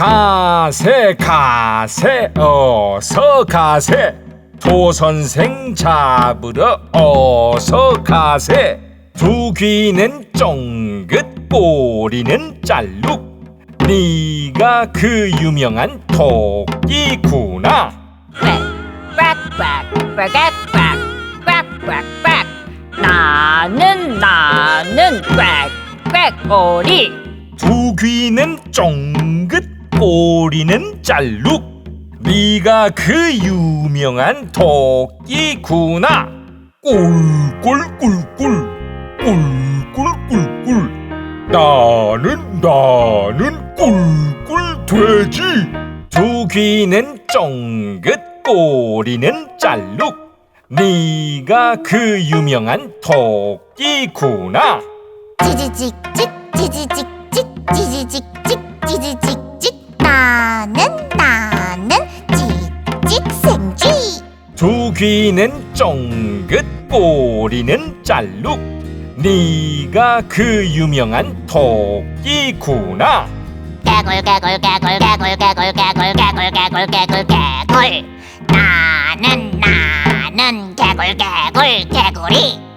가세 가세 어서 가세. 도 선생 잡으러 어서 가세. 두 귀는 쫑긋 꼬리는 짤룩. 네가 그 유명한 토끼구나. 빽빽빽빽빽빽빽빽 나는 나는 빽빽 꼬리 두 귀는 쫑긋 꼬리는 짤룩. 네가 그 유명한 토끼구나. 꿀꿀꿀꿀. 꿀꿀꿀꿀. 나는 나는 꿀꿀 돼지. 두 귀는 쫑긋 꼬리는 짤룩. 네가 그 유명한 토끼구나. 찌지직직 찌지직직 찌지직직 찌지직직 나는 나는 찍찍생쥐. 두 귀는 쫑긋 꼬리는 짤룩. 네가 그 유명한 토끼구나. 개굴 개굴 개굴 개굴 개굴 개굴 개굴 개굴 개굴 개굴. 나는 나는 개굴 개굴 개굴이